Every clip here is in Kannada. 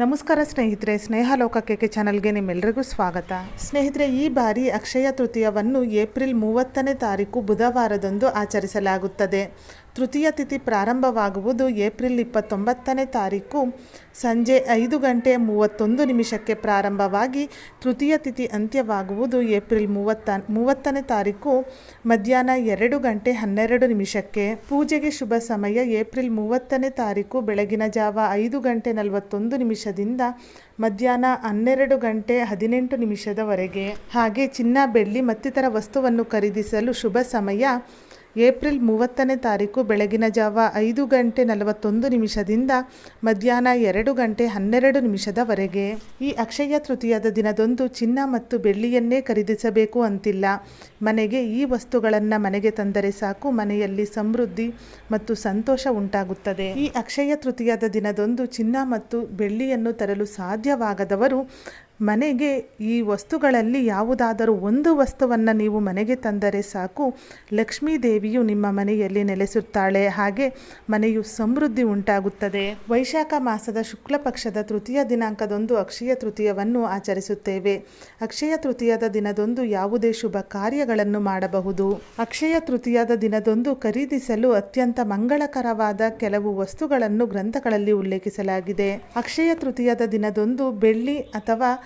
ನಮಸ್ಕಾರ ಸ್ನೇಹಿತರೆ ಸ್ನೇಹ ಲೋಕಕ್ಕೆ ಚಾನಲ್ಗೆ ನಿಮ್ಮೆಲ್ಲರಿಗೂ ಸ್ವಾಗತ. ಸ್ನೇಹಿತರೆ, ಈ ಬಾರಿ ಅಕ್ಷಯ ತೃತೀಯವನ್ನು ಏಪ್ರಿಲ್ ಮೂವತ್ತನೇ ತಾರೀಕು ಬುಧವಾರದಂದು ಆಚರಿಸಲಾಗುತ್ತದೆ. ತೃತೀಯ ತಿಥಿ ಪ್ರಾರಂಭವಾಗುವುದು ಏಪ್ರಿಲ್ ಇಪ್ಪತ್ತೊಂಬತ್ತನೇ ತಾರೀಕು. ಸಂಜೆ ಐದು ಗಂಟೆ ಮೂವತ್ತೊಂದು ನಿಮಿಷಕ್ಕೆ ಪ್ರಾರಂಭವಾಗಿ ತೃತೀಯ ತಿಥಿ ಅಂತ್ಯವಾಗುವುದು ಏಪ್ರಿಲ್ ಮೂವತ್ತ, ಮೂವತ್ತನೇ ತಾರೀಕು. ಮಧ್ಯಾಹ್ನ ಎರಡು ಗಂಟೆ ಹನ್ನೆರಡು ನಿಮಿಷಕ್ಕೆ. ಪೂಜೆಗೆ ಶುಭ ಸಮಯ ಏಪ್ರಿಲ್ ಮೂವತ್ತನೇ ತಾರೀಕು ಬೆಳಗಿನ ಜಾವ ಐದು ಗಂಟೆ ನಲವತ್ತೊಂದು ನಿಮಿಷದಿಂದ ಮಧ್ಯಾಹ್ನ ಹನ್ನೆರಡು ಗಂಟೆ ಹದಿನೆಂಟು ನಿಮಿಷದವರೆಗೆ. ಹಾಗೆ ಚಿನ್ನ, ಬೆಳ್ಳಿ ಮತ್ತಿತರ ವಸ್ತುವನ್ನು ಖರೀದಿಸಲು ಶುಭ ಸಮಯ ಏಪ್ರಿಲ್ ಮೂವತ್ತನೇ ತಾರೀಕು ಬೆಳಗಿನ ಜಾವ ಐದು ಗಂಟೆ ನಲವತ್ತೊಂದು ನಿಮಿಷದಿಂದ ಮಧ್ಯಾಹ್ನ ಎರಡು ಗಂಟೆ ಹನ್ನೆರಡು ನಿಮಿಷದವರೆಗೆ. ಈ ಅಕ್ಷಯ ತೃತೀಯದ ದಿನದಂದು ಚಿನ್ನ ಮತ್ತು ಬೆಳ್ಳಿಯನ್ನೇ ಖರೀದಿಸಬೇಕು ಅಂತಿಲ್ಲ. ಮನೆಗೆ ಈ ವಸ್ತುಗಳನ್ನು ಮನೆಗೆ ತಂದರೆ ಸಾಕು, ಮನೆಯಲ್ಲಿ ಸಮೃದ್ಧಿ ಮತ್ತು ಸಂತೋಷ ಉಂಟಾಗುತ್ತದೆ. ಈ ಅಕ್ಷಯ ತೃತೀಯದ ದಿನದೊಂದು ಚಿನ್ನ ಮತ್ತು ಬೆಳ್ಳಿಯನ್ನು ತರಲು ಸಾಧ್ಯವಾಗದವರು ಮನೆಗೆ ಈ ವಸ್ತುಗಳಲ್ಲಿ ಯಾವುದಾದರೂ ಒಂದು ವಸ್ತುವನ್ನು ನೀವು ಮನೆಗೆ ತಂದರೆ ಸಾಕು. ಲಕ್ಷ್ಮೀ ದೇವಿಯು ನಿಮ್ಮ ಮನೆಯಲ್ಲಿ ನೆಲೆಸುತ್ತಾಳೆ. ಹಾಗೆ ಮನೆಯು ಸಮೃದ್ಧಿ ಉಂಟಾಗುತ್ತದೆ. ವೈಶಾಖ ಮಾಸದ ಶುಕ್ಲ ಪಕ್ಷದ ತೃತೀಯ ದಿನಾಂಕದಂದು ಅಕ್ಷಯ ತೃತೀಯವನ್ನು ಆಚರಿಸುತ್ತೇವೆ. ಅಕ್ಷಯ ತೃತೀಯದ ದಿನದೊಂದು ಯಾವುದೇ ಶುಭ ಕಾರ್ಯಗಳನ್ನು ಮಾಡಬಹುದು. ಅಕ್ಷಯ ತೃತೀಯದ ದಿನದೊಂದು ಖರೀದಿಸಲು ಅತ್ಯಂತ ಮಂಗಳಕರವಾದ ಕೆಲವು ವಸ್ತುಗಳನ್ನು ಗ್ರಂಥಗಳಲ್ಲಿ ಉಲ್ಲೇಖಿಸಲಾಗಿದೆ. ಅಕ್ಷಯ ತೃತೀಯದ ದಿನದೊಂದು ಬೆಳ್ಳಿ ಅಥವಾ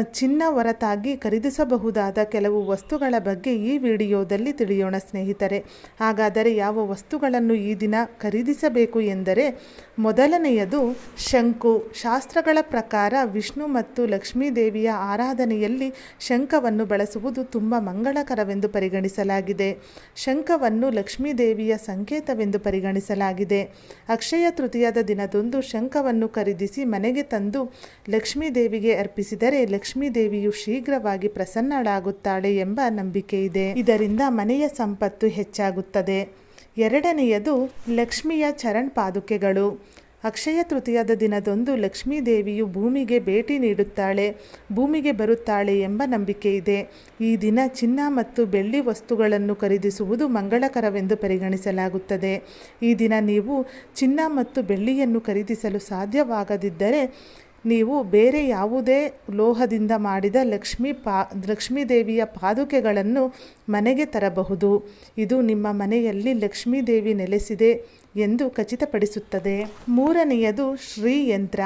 ಚಿನ್ನ ಹೊರತಾಗಿ ಖರೀದಿಸಬಹುದಾದ ಕೆಲವು ವಸ್ತುಗಳ ಬಗ್ಗೆ ಈ ವಿಡಿಯೋದಲ್ಲಿ ತಿಳಿಯೋಣ ಸ್ನೇಹಿತರೆ. ಹಾಗಾದರೆ ಯಾವ ವಸ್ತುಗಳನ್ನು ಈ ದಿನ ಖರೀದಿಸಬೇಕು ಎಂದರೆ ಮೊದಲನೆಯದು ಶಂಕು. ಶಾಸ್ತ್ರಗಳ ಪ್ರಕಾರ ವಿಷ್ಣು ಮತ್ತು ಲಕ್ಷ್ಮೀದೇವಿಯ ಆರಾಧನೆಯಲ್ಲಿ ಶಂಖವನ್ನು ಬಳಸುವುದು ತುಂಬ ಮಂಗಳಕರವೆಂದು ಪರಿಗಣಿಸಲಾಗಿದೆ. ಶಂಖವನ್ನು ಲಕ್ಷ್ಮೀದೇವಿಯ ಸಂಕೇತವೆಂದು ಪರಿಗಣಿಸಲಾಗಿದೆ. ಅಕ್ಷಯ ತೃತೀಯದ ದಿನದಂದು ಶಂಖವನ್ನು ಖರೀದಿಸಿ ಮನೆಗೆ ತಂದು ಲಕ್ಷ್ಮೀ ದೇವಿಗೆ ಅರ್ಪಿಸಿದರೆ ಲಕ್ಷ್ಮೀ ದೇವಿಯು ಶೀಘ್ರವಾಗಿ ಪ್ರಸನ್ನಳಾಗುತ್ತಾಳೆ ಎಂಬ ನಂಬಿಕೆ ಇದೆ. ಇದರಿಂದ ಮನೆಯ ಸಂಪತ್ತು ಹೆಚ್ಚಾಗುತ್ತದೆ. ಎರಡನೆಯದು ಲಕ್ಷ್ಮಿಯ ಚರಣ್ ಪಾದುಕೆಗಳು. ಅಕ್ಷಯ ತೃತೀಯದ ದಿನದಂದು ಲಕ್ಷ್ಮೀ ದೇವಿಯು ಭೂಮಿಗೆ ಭೇಟಿ ನೀಡುತ್ತಾಳೆ, ಭೂಮಿಗೆ ಬರುತ್ತಾಳೆ ಎಂಬ ನಂಬಿಕೆ ಇದೆ. ಈ ದಿನ ಚಿನ್ನ ಮತ್ತು ಬೆಳ್ಳಿ ವಸ್ತುಗಳನ್ನು ಖರೀದಿಸುವುದು ಮಂಗಳಕರವೆಂದು ಪರಿಗಣಿಸಲಾಗುತ್ತದೆ. ಈ ದಿನ ನೀವು ಚಿನ್ನ ಮತ್ತು ಬೆಳ್ಳಿಯನ್ನು ಖರೀದಿಸಲು ಸಾಧ್ಯವಾಗದಿದ್ದರೆ ನೀವು ಬೇರೆ ಯಾವುದೇ ಲೋಹದಿಂದ ಮಾಡಿದ ಲಕ್ಷ್ಮೀ ಪಾ ಲಕ್ಷ್ಮೀ ದೇವಿಯ ಪಾದುಕೆಗಳನ್ನು ಮನೆಗೆ ತರಬಹುದು. ಇದು ನಿಮ್ಮ ಮನೆಯಲ್ಲಿ ಲಕ್ಷ್ಮೀ ದೇವಿ ನೆಲೆಸಿದೆ ಎಂದು ಖಚಿತಪಡಿಸುತ್ತದೆ. ಮೂರನೆಯದು ಶ್ರೀಯಂತ್ರ.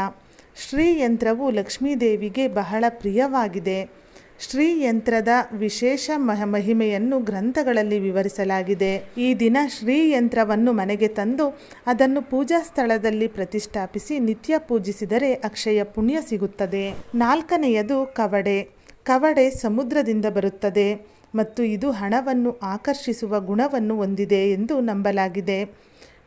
ಶ್ರೀಯಂತ್ರವು ಶ್ರೀ ಯಂತ್ರವು ಲಕ್ಷ್ಮೀ ದೇವಿಗೆ ಬಹಳ ಪ್ರಿಯವಾಗಿದೆ. ಶ್ರೀ ಯಂತ್ರದ ವಿಶೇಷ ಮಹ ಮಹಿಮೆಯನ್ನು ಗ್ರಂಥಗಳಲ್ಲಿ ವಿವರಿಸಲಾಗಿದೆ. ಈ ದಿನ ಶ್ರೀಯಂತ್ರವನ್ನು ಮನೆಗೆ ತಂದು ಅದನ್ನು ಪೂಜಾ ಸ್ಥಳದಲ್ಲಿ ಪ್ರತಿಷ್ಠಾಪಿಸಿ ನಿತ್ಯ ಪೂಜಿಸಿದರೆ ಅಕ್ಷಯ ಪುಣ್ಯ ಸಿಗುತ್ತದೆ. ನಾಲ್ಕನೆಯದು ಕವಡೆ. ಕವಡೆ ಸಮುದ್ರದಿಂದ ಬರುತ್ತದೆ ಮತ್ತು ಇದು ಹಣವನ್ನು ಆಕರ್ಷಿಸುವ ಗುಣವನ್ನು ಹೊಂದಿದೆ ಎಂದು ನಂಬಲಾಗಿದೆ.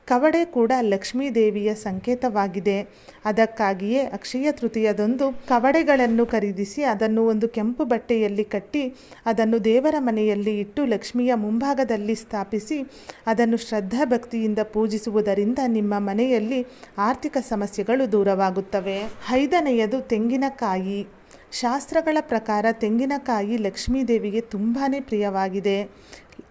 ಕವಡೆ ಕೂಡ ಲಕ್ಷ್ಮೀ ದೇವಿಯ ಸಂಕೇತವಾಗಿದೆ. ಅದಕ್ಕಾಗಿಯೇ ಅಕ್ಷಯ ತೃತೀಯದಂದು ಕವಡೆಗಳನ್ನು ಖರೀದಿಸಿ ಅದನ್ನು ಒಂದು ಕೆಂಪು ಬಟ್ಟೆಯಲ್ಲಿ ಕಟ್ಟಿ ಅದನ್ನು ದೇವರ ಮನೆಯಲ್ಲಿ ಇಟ್ಟು ಲಕ್ಷ್ಮಿಯ ಮುಂಭಾಗದಲ್ಲಿ ಸ್ಥಾಪಿಸಿ ಅದನ್ನು ಶ್ರದ್ಧಾ ಭಕ್ತಿಯಿಂದ ಪೂಜಿಸುವುದರಿಂದ ನಿಮ್ಮ ಮನೆಯಲ್ಲಿ ಆರ್ಥಿಕ ಸಮಸ್ಯೆಗಳು ದೂರವಾಗುತ್ತವೆ. ಐದನೆಯದು ತೆಂಗಿನಕಾಯಿ. ಶಾಸ್ತ್ರಗಳ ಪ್ರಕಾರ ತೆಂಗಿನಕಾಯಿ ಲಕ್ಷ್ಮೀದೇವಿಗೆ ತುಂಬಾ ಪ್ರಿಯವಾಗಿದೆ.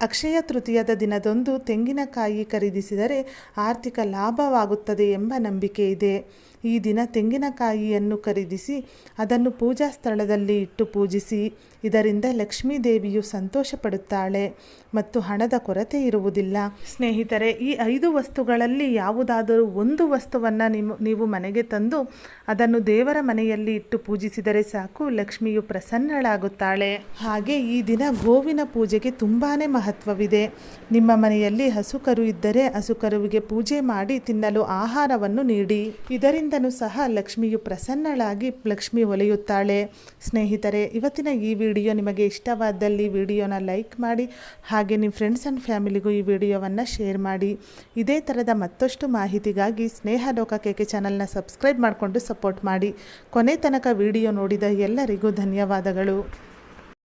ಅಕ್ಷಯ ತೃತೀಯದ ದಿನದಂದು ತೆಂಗಿನಕಾಯಿ ಖರೀದಿಸಿದರೆ ಆರ್ಥಿಕ ಲಾಭವಾಗುತ್ತದೆ ಎಂಬ ನಂಬಿಕೆ ಇದೆ. ಈ ದಿನ ತೆಂಗಿನಕಾಯಿಯನ್ನು ಖರೀದಿಸಿ ಅದನ್ನು ಪೂಜಾ ಸ್ಥಳದಲ್ಲಿ ಇಟ್ಟು ಪೂಜಿಸಿ, ಇದರಿಂದ ಲಕ್ಷ್ಮೀ ದೇವಿಯು ಸಂತೋಷ ಪಡುತ್ತಾಳೆ ಮತ್ತು ಹಣದ ಕೊರತೆ ಇರುವುದಿಲ್ಲ. ಸ್ನೇಹಿತರೆ, ಈ ಐದು ವಸ್ತುಗಳಲ್ಲಿ ಯಾವುದಾದರೂ ಒಂದು ವಸ್ತುವನ್ನು ನಿಮ್ಮ, ನೀವು ಮನೆಗೆ ತಂದು ಅದನ್ನು ದೇವರ ಮನೆಯಲ್ಲಿ ಇಟ್ಟು ಪೂಜಿಸಿದರೆ ಸಾಕು, ಲಕ್ಷ್ಮಿಯು ಪ್ರಸನ್ನಳಾಗುತ್ತಾಳೆ. ಹಾಗೆ ಈ ದಿನ ಗೋವಿನ ಪೂಜೆಗೆ ತುಂಬಾ ಮಹತ್ವವಿದೆ. ನಿಮ್ಮ ಮನೆಯಲ್ಲಿ ಹಸುಕರು ಇದ್ದರೆ ಹಸುಕರುವಿಗೆ ಪೂಜೆ ಮಾಡಿ ತಿನ್ನಲು ಆಹಾರವನ್ನು ನೀಡಿ. ಇದರಿಂದನೂ ಸಹ ಲಕ್ಷ್ಮಿಯು ಪ್ರಸನ್ನಳಾಗಿ ಲಕ್ಷ್ಮಿ ಒಲೆಯುತ್ತಾಳೆ. ಸ್ನೇಹಿತರೆ, ಇವತ್ತಿನ ಈ ವಿಡಿಯೋ ನಿಮಗೆ ಇಷ್ಟವಾದಲ್ಲಿ ವಿಡಿಯೋನ ಲೈಕ್ ಮಾಡಿ, ಹಾಗೆ ನಿಮ್ಮ ಫ್ರೆಂಡ್ಸ್ ಆ್ಯಂಡ್ ಫ್ಯಾಮಿಲಿಗೂ ಈ ವಿಡಿಯೋವನ್ನು ಶೇರ್ ಮಾಡಿ. ಇದೇ ಥರದ ಮತ್ತಷ್ಟು ಮಾಹಿತಿಗಾಗಿ ಸ್ನೇಹ ಲೋಕ ಕೇಕೆ ಚಾನಲ್ನ ಸಬ್ಸ್ಕ್ರೈಬ್ ಮಾಡಿಕೊಂಡು ಸಪೋರ್ಟ್ ಮಾಡಿ. ಕೊನೆ ತನಕ ವಿಡಿಯೋ ನೋಡಿದ ಎಲ್ಲರಿಗೂ ಧನ್ಯವಾದಗಳು.